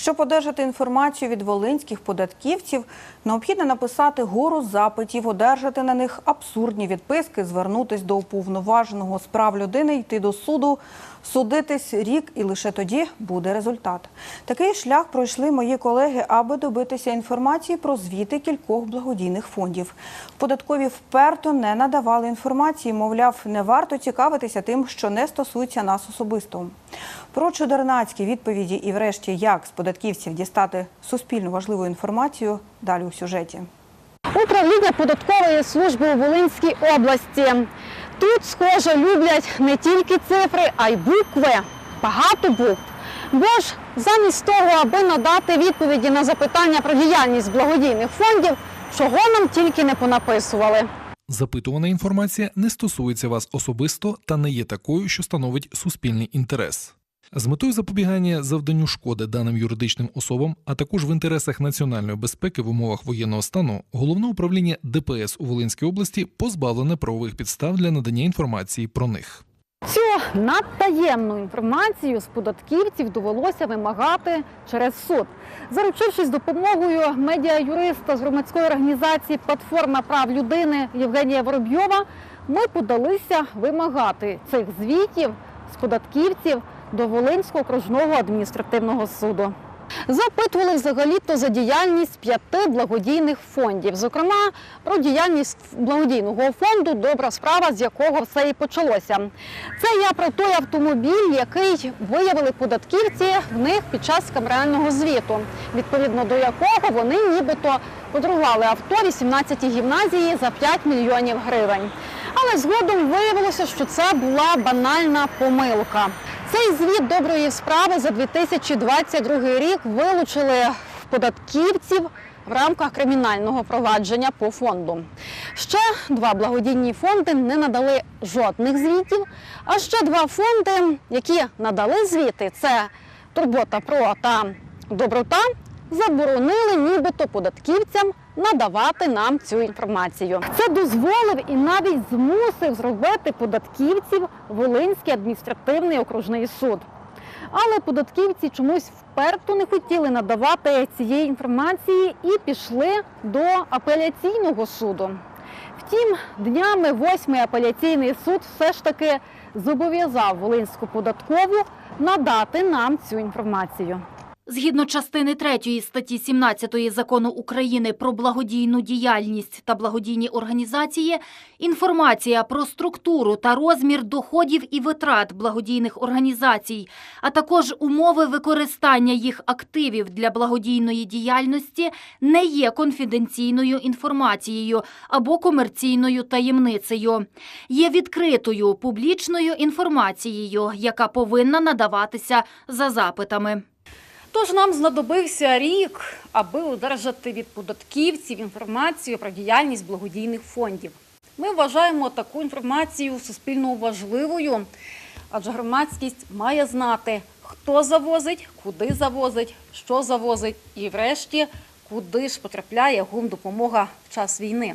Щоб одержати інформацію від волинських податківців, необхідно написати гору запитів, одержати на них абсурдні відписки, звернутись до уповноваженого з прав людини, йти до суду, судитись рік, і лише тоді буде результат. Такий шлях пройшли мої колеги, аби добитися інформації про звіти кількох благодійних фондів. Податкові вперто не надавали інформації, мовляв, не варто цікавитися тим, що не стосується нас особисто. Про чудернацькі відповіді і, врешті, як з податківців дістати суспільно важливу інформацію далі у сюжеті. Управління податкової служби у Волинській області. Тут, схоже, люблять не тільки цифри, а й букви. Багато букв. Бо ж замість того, аби надати відповіді на запитання про діяльність благодійних фондів, чого нам тільки не понаписували. Запитувана інформація не стосується вас особисто та не є такою, що становить суспільний інтерес. З метою запобігання завданню шкоди даним юридичним особам, а також в інтересах національної безпеки в умовах воєнного стану, головне управління ДПС у Волинській області позбавлене правових підстав для надання інформації про них. Цю надтаємну інформацію з податківців довелося вимагати через суд. Заручившись допомогою медіа-юриста з громадської організації Платформа прав людини Євгенія Воробйова, ми подалися вимагати цих звітів з податківців до Волинського окружного адміністративного суду. Запитували взагалі-то за діяльність п'яти благодійних фондів, зокрема про діяльність благодійного фонду Добра справа, з якого все і почалося. Це я про той автомобіль, який виявили податківці в них під час камерального звіту, відповідно до якого вони нібито подарували авто 18-й гімназії за 5 мільйонів гривень. Але згодом виявилося, що це була банальна помилка. Цей звіт доброї справи за 2022 рік вилучили в податківців в рамках кримінального провадження по фонду. Ще два благодійні фонди не надали жодних звітів. А ще два фонди, які надали звіти, це Турбота Про та Доброта, заборонили нібито податківцям надавати нам цю інформацію. Це дозволив і навіть змусив зробити податківців Волинський адміністративний окружний суд. Але податківці чомусь вперто не хотіли надавати цієї інформації і пішли до апеляційного суду. Втім, днями восьмий апеляційний суд все ж таки зобов'язав Волинську податкову надати нам цю інформацію. Згідно частини 3 статті 17 закону України про благодійну діяльність та благодійні організації, інформація про структуру та розмір доходів і витрат благодійних організацій, а також умови використання їх активів для благодійної діяльності не є конфіденційною інформацією або комерційною таємницею. Є відкритою публічною інформацією, яка повинна надаватися за запитами. Тож нам знадобився рік, аби одержати від податківців інформацію про діяльність благодійних фондів. Ми вважаємо таку інформацію суспільно важливою, адже громадськість має знати, хто завозить, куди завозить, що завозить, і, врешті, куди ж потрапляє гумдопомога в час війни.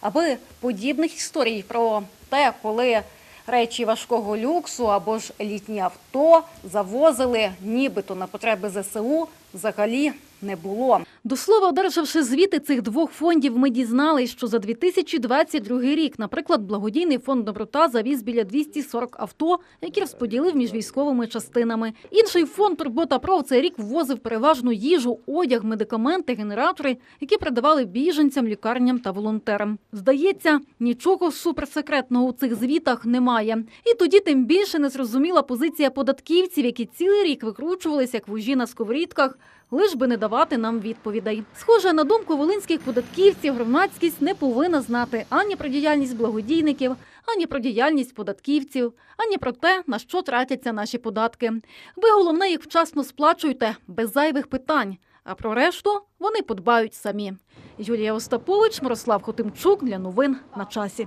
Аби подібних історій про те, коли речі важкого люксу або ж літні авто завозили нібито на потреби ЗСУ, взагалі не було. До слова, одержавши звіти цих двох фондів, ми дізналися, що за 2022 рік, наприклад, благодійний фонд Доброта завіз біля 240 авто, які розподілив між військовими частинами. Інший фонд Турбота Про в цей рік ввозив переважно їжу, одяг, медикаменти, генератори, які продавали біженцям, лікарням та волонтерам. Здається, нічого суперсекретного у цих звітах немає. І тоді тим більше незрозуміла позиція податківців, які цілий рік викручувалися як вужі на сковорідках, лиш би не давати нам відповідей. Схоже, на думку волинських податківців, громадськість не повинна знати ані про діяльність благодійників, ані про діяльність податківців, ані про те, на що тратяться наші податки. Ви головне їх вчасно сплачуйте без зайвих питань. А про решту вони подбають самі. Юлія Остапович, Мирослав Хотимчук для новин на часі.